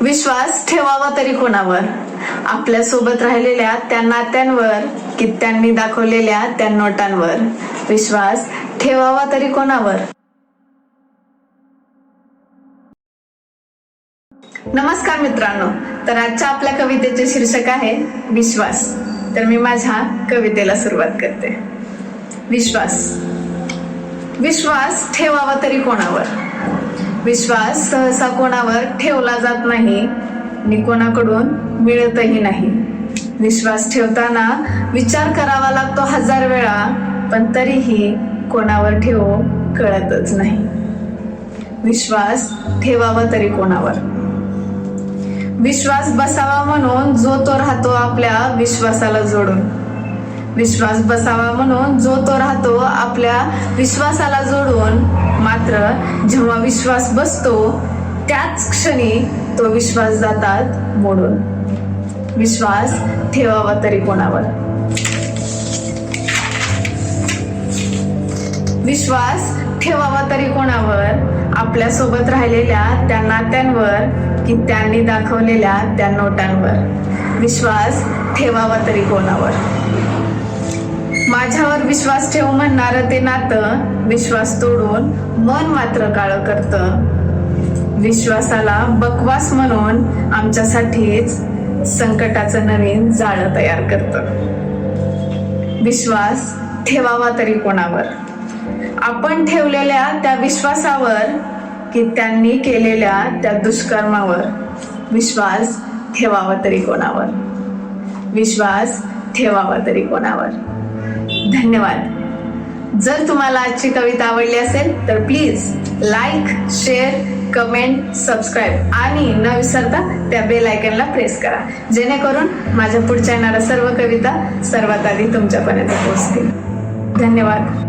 विश्वास ठेवावा तरी कोणावर? आपल्यासोबत राहिलेल्या त्या नात्यांवर कि त्यांनी दाखवलेल्या त्या नोटांवर? विश्वास ठेवावा तरी कोणावर? नमस्कार मित्रांनो तर आजच्या आपल्या कवितेचे शीर्षक आहे विश्वास. तर मी माझ्या कवितेला सुरुवात करते. विश्वास. विश्वास ठेवावा तरी कोणावर? विश्वास सहसा कोणावर ठेवला जात नाही आणि कोणाकडून मिळतही नाही. विश्वास ठेवताना विचार करावा लागतो हजार वेळा पण तरीही कोणावर ठेवू कळतच नाही. विश्वास ठेवावा तरी कोणावर. विश्वास बसावा म्हणून जो तो राहतो आपल्या विश्वासाला जोडून. विश्वास बसावा म्हणून जो तो राहतो आपल्या विश्वासाला जोडून मात्र जेव्हा विश्वास बसतो त्याच क्षणी तो विश्वास जातात मोडून. विश्वास ठेवावा तरी कोणावर? विश्वास ठेवावा तरी कोणावर? आपल्यासोबत राहिलेल्या त्या नात्यांवर की त्यांनी दाखवलेल्या त्या नोटांवर? विश्वास ठेवावा तरी कोणावर? माझ्यावर विश्वास ठेव म्हणणारं ते नातं विश्वास तोडून मन मात्र काळ करत. विश्वासाला बकवास म्हणून आमच्यासाठीच संकटाचं नवीन जाळं तयार करत. विश्वास ठेवावा तरी कोणावर? आपण ठेवलेल्या त्या विश्वासावर की त्यांनी केलेल्या त्या दुष्कर्मावर विश्वास ठेवावा तरी कोणावर? विश्वास ठेवावा तरी कोणावर? धन्यवाद. जर तुम्हाला आजची कविता आवडली असेल तर please like share comment subscribe आणि न विसरता त्या बेल आयकनला प्रेस करा. जेणेकरून माझ्या पुढच्या येणाऱ्या सर्व कविता सर्वात आधी तुमच्यापर्यंत पोहोचतील. धन्यवाद.